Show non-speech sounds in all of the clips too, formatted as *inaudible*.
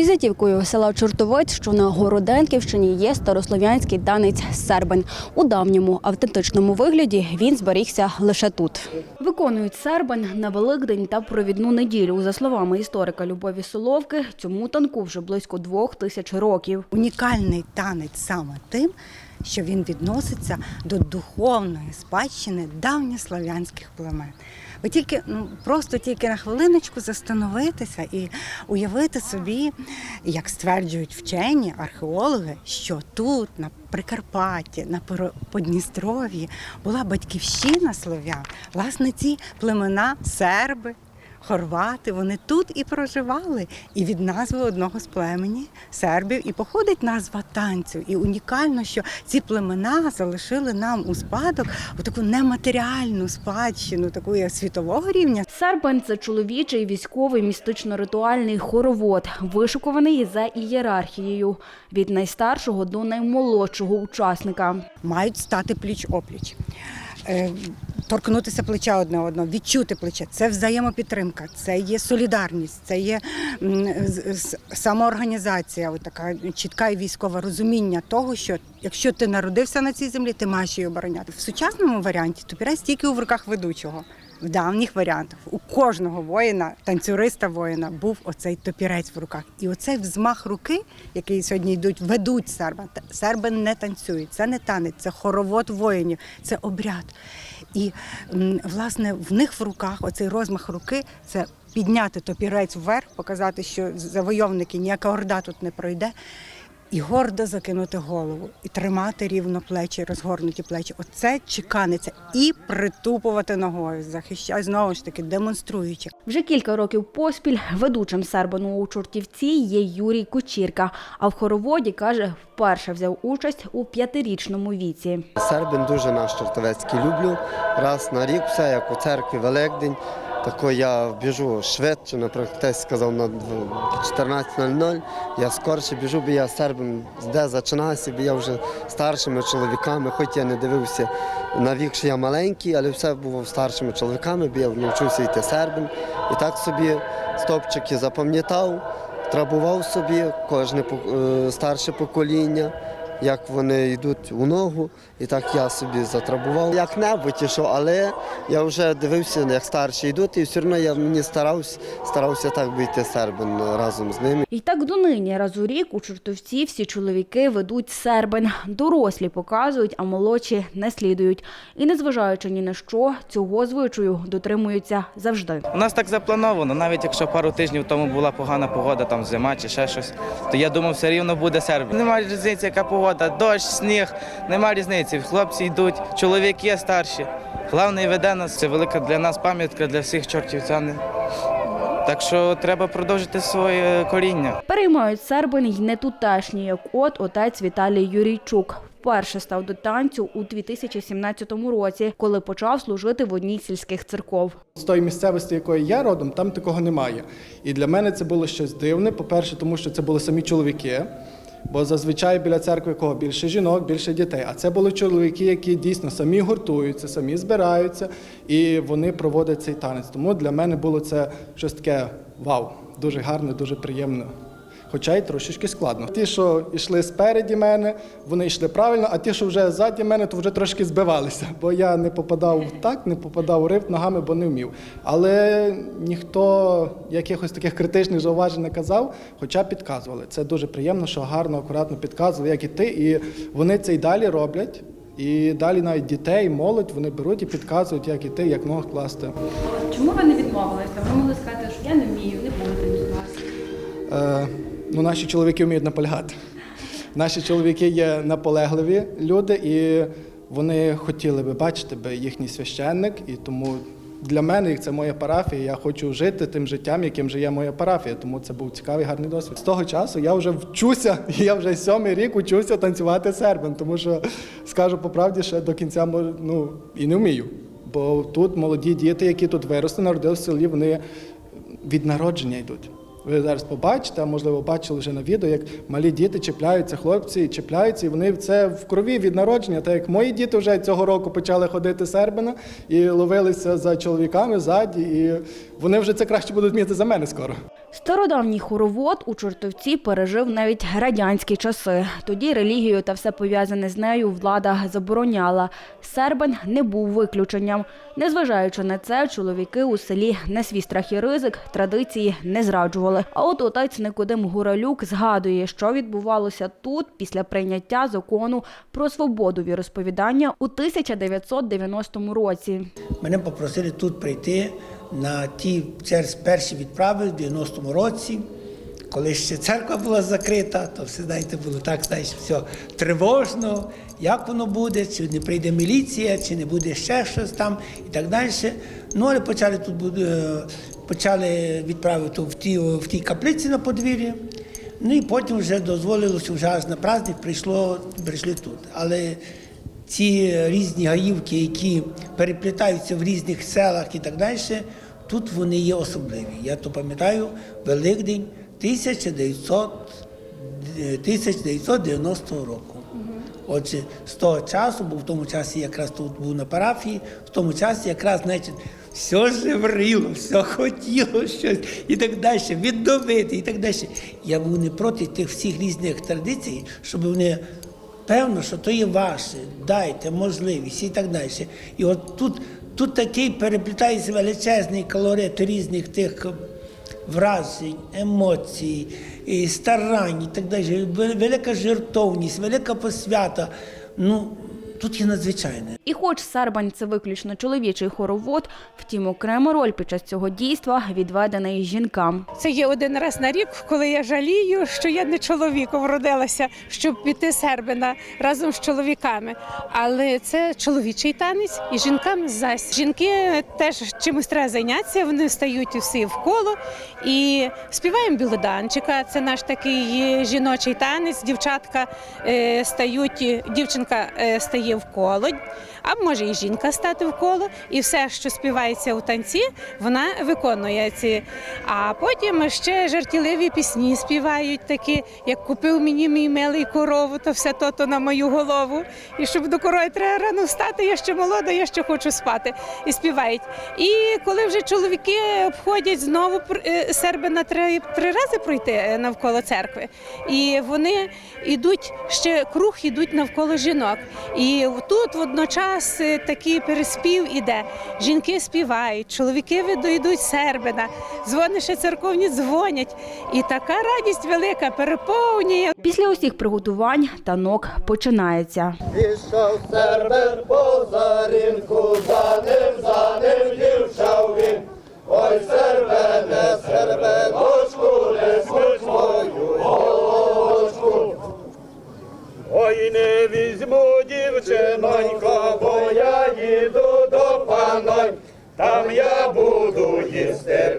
Візитівкою села Чортовець, що на Городенківщині, є старослов'янський танець сербин. У давньому автентичному вигляді він зберігся лише тут. Виконують сербин на Великдень та провідну неділю. За словами історика Любові Соловки, цьому танку вже близько двох тисяч років. унікальний танець саме тим, що він відноситься до духовної спадщини давньослав'янських племен. Ви тільки ну просто тільки на хвилиночку застановитися і уявити собі, як стверджують вчені археологи, що тут, на Прикарпатті, на Подністров'ї, була батьківщина слов'ян. Власне, ці племена серби. Хорвати, вони тут і проживали. І від назви одного з племені сербів і походить назва танцю. І унікально, що ці племена залишили нам у спадок таку нематеріальну спадщину, таку як світового рівня. Сербин це чоловічий військовий містично-ритуальний хоровод, вишикуваний за ієрархією від найстаршого до наймолодшого учасника. мають стати пліч опліч. Е, Торкнутися плеча одне одного, відчути плече. Це взаємопідтримка, це є солідарність, це є самоорганізація, така чітка і військове розуміння того, що якщо ти народився на цій землі, ти маєш її обороняти. В сучасному варіанті топірець тільки у руках ведучого. В давніх варіантах у кожного воїна, танцюриста воїна, був оцей топірець в руках. І оцей взмах руки, який сьогодні йдуть, ведуть серба. Серби не танцюють, це не танець, це хоровод воїнів, це обряд. І власне в них в руках оцей розмах руки це підняти топірець вверх, показати, що завойовники ніяка орда тут не пройде. І гордо закинути голову, і тримати рівно плечі, розгорнуті плечі. Оце чеканиться. І притупувати ногою, захищає знову ж таки, демонструючи. Вже кілька років поспіль ведучим сербину у Чортівці є Юрій Кочірка. А в хороводі каже, вперше взяв участь у п'ятирічному віці. Сербин дуже наш чортовецький люблю. Раз на рік, все як у церкві Великдень. Тако я біжу швидше, наприклад, хтось сказав на 14.00. Я скорше біжу, бо я сербин де зачинався, бо я вже старшими чоловіками, хоч я не дивився на вік, що я маленький, але все було старшими чоловіками, бо я навчився йти сербин. І так собі стопчики запам'ятав, трабував собі кожне е, старше покоління як вони йдуть у ногу, і так я собі затрабував. Як-небудь ішов, але я вже дивився, як старші йдуть, і все одно я мені старався, старався так би йти сербин разом з ними. І так донині раз у рік у Чортовці всі чоловіки ведуть сербин. Дорослі показують, а молодші не слідують. І незважаючи ні на що, цього звичаю дотримуються завжди. У нас так заплановано, навіть якщо пару тижнів тому була погана погода, там зима чи ще щось, то я думав, все рівно буде Сербія. Немає різниці, яка погода, дощ, сніг, немає різниці. Хлопці йдуть, чоловіки старші. Головне веде нас, це велика для нас пам'ятка для всіх чортівцян. Так що треба продовжити своє коріння. Переймають сербин й не тутешні, як от отець Віталій Юрійчук. Вперше став до танцю у 2017 році, коли почав служити в одній сільських церков. З тої місцевості, якої я родом, там такого немає. І для мене це було щось дивне. По-перше, тому що це були самі чоловіки. Бо зазвичай біля церкви кого більше жінок, більше дітей. А це були чоловіки, які дійсно самі гуртуються, самі збираються і вони проводять цей танець. Тому для мене було це щось таке вау, дуже гарно, дуже приємно. Хоча й трошечки складно. Ті, що йшли спереді мене, вони йшли правильно, а ті, що вже ззаді мене, то вже трошки збивалися, бо я не попадав в так, не попадав у рифт ногами, бо не вмів. Але ніхто якихось таких критичних зауважень не казав, хоча підказували. Це дуже приємно, що гарно, акуратно підказували, як і ти. І вони це й далі роблять. І далі навіть дітей, молодь вони беруть і підказують, як іти, як ног класти. Чому ви не відмовилися? Ви могли сказати, що я не вмію, не буду танцювати. Е, ну, наші чоловіки вміють наполягати. Наші чоловіки є наполегливі люди, і вони хотіли би бачити би їхній священник, і тому для мене це моя парафія. Я хочу жити тим життям, яким живе моя парафія. Тому це був цікавий гарний досвід. З того часу я вже вчуся, *laughs* я вже сьомий рік учуся танцювати сербин, тому що скажу по правді, ще до кінця ну, і не вмію. Бо тут молоді діти, які тут виросли, народилися в селі, вони від народження йдуть. Ви зараз побачите, а можливо бачили вже на відео, як малі діти чіпляються, хлопці чіпляються, і вони це в крові від народження. Так як мої діти вже цього року почали ходити сербина і ловилися за чоловіками ззаді, і вони вже це краще будуть вміти за мене скоро. Стародавній хоровод у Чортовці пережив навіть радянські часи. Тоді релігію та все пов'язане з нею влада забороняла. Сербен не був виключенням. Незважаючи на це, чоловіки у селі на свій страх і ризик традиції не зраджували. А от отець Никодим Гуралюк згадує, що відбувалося тут після прийняття закону про свободу віросповідання у 1990 році. Мене попросили тут прийти на ті перші відправи в 90-му році, коли ще церква була закрита, то все знаєте, було так, знаєш, все тривожно, як воно буде, чи не прийде міліція, чи не буде ще щось там і так далі. Ну, але почали тут буде- почали відправити в ті, в тій каплиці на подвір'ї. Ну і потім вже дозволилося вже аж на праздник прийшло, прийшли тут. Але ці різні гаївки, які переплітаються в різних селах і так далі, тут вони є особливі. Я то пам'ятаю Великдень 1900, е, 1990 року. Отже, з того часу, бо в тому часі якраз тут був на парафії, в тому часі якраз, значить, все жевріло, все хотіло щось і так далі, відновити і так далі. Я був не проти тих всіх різних традицій, щоб вони певно, що то є ваше, дайте можливість і так далі. І от тут, тут такий переплітається величезний колорит різних тих вражень, емоцій, і старань і так далі. Велика жертовність, велика посвята. Ну, тут є надзвичайне. І хоч Сербань це виключно чоловічий хоровод, втім окрема роль під час цього дійства відведена і жінкам. Це є один раз на рік, коли я жалію, що я не чоловіком родилася, щоб піти сербина разом з чоловіками. Але це чоловічий танець, і жінкам зась. Жінки теж чимось треба зайнятися. Вони стають усі в коло і співаємо білоданчика. Це наш такий жіночий танець. Дівчатка е, стають, дівчинка е, стає в коло. А може і жінка стати в коло, і все, що співається у танці, вона виконує ці. А потім ще жартівливі пісні співають такі, як купив мені мій милий корову, то все то, то на мою голову. І щоб до корови треба рано встати, я ще молода, я ще хочу спати. І співають. І коли вже чоловіки обходять знову е, сербина три, три рази пройти е, навколо церкви. І вони йдуть ще круг, ідуть навколо жінок. І тут водночас е, такий переспів іде. Жінки співають, чоловіки йдуть сербина, дзвони ще церковні дзвонять. І така радість велика переповнює. Після усіх приготувань танок починається. Пішов сербер по зарінку, за ним, за ним дівчав він. Ой, сербене, сербеночку, не Ой, не візьму дівчинонько, бо я їду до панонь. Там я буду їсти,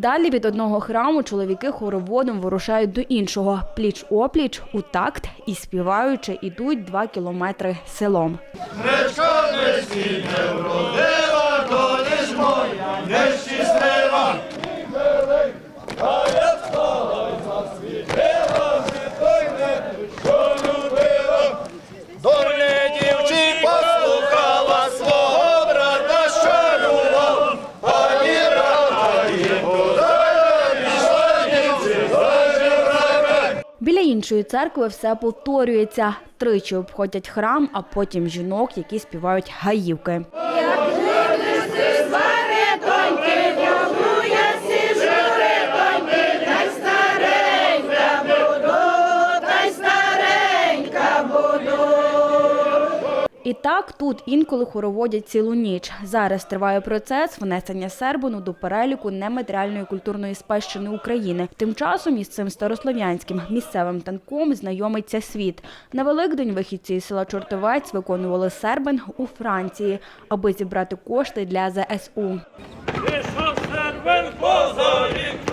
Далі від одного храму чоловіки хороводом вирушають до іншого. Пліч-опліч у такт і співаючи ідуть два кілометри селом. Гречка не сіне Іншої церкви все повторюється. Тричі обходять храм, а потім жінок, які співають гаївки. І так тут інколи хороводять цілу ніч. Зараз триває процес внесення сербину до переліку нематеріальної культурної спадщини України. Тим часом із цим старослов'янським місцевим танком знайомиться світ. На Великдень вихідці із села Чортовець виконували сербин у Франції, аби зібрати кошти для ЗСУ. Пішов сербен по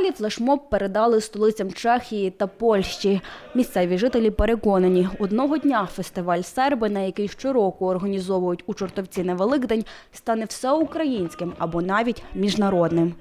Далі флешмоб передали столицям Чехії та Польщі. Місцеві жителі переконані, одного дня фестиваль серби, на який щороку організовують у Чортовці на Великдень, стане всеукраїнським або навіть міжнародним.